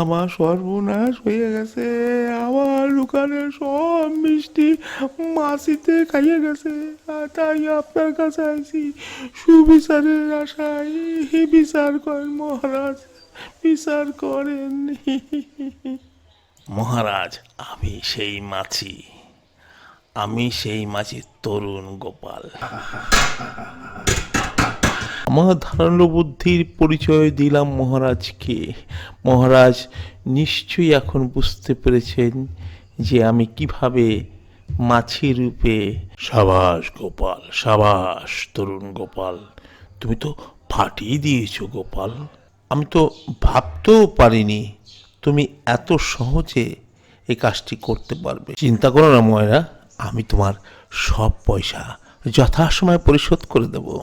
আমার সর্বনাশ হয়ে গেছে। আমার দোকানে সব মিষ্টি মাসিতে খাইয়ে গেছে। তাই আপনার কাছে আইছি। সুবিচারের আশায় বিচার করেন মহারাজ। বিচার করেন। মহারাজ, আমি সেই মাছি। আমি সেই মাছি তরুণ গোপাল। আমার ধারালো বুদ্ধির পরিচয় দিলাম মহারাজকে। মহারাজ নিশ্চয়ই এখন বুঝতে পেরেছেন যে আমি কীভাবে মাছি রূপে সাবাস গোপাল সাবাস তরুণ গোপাল তুমি তো ফাটিয়ে দিয়েছ গোপাল। আমি তো ভাবতেও পারিনি তুমি এত সহজে এই কাজটি করতে পারবে। চিন্তা করো না ময়রা আমি তোমার সব পয়সা যথাসময়ে পরিশোধ করে দেবো।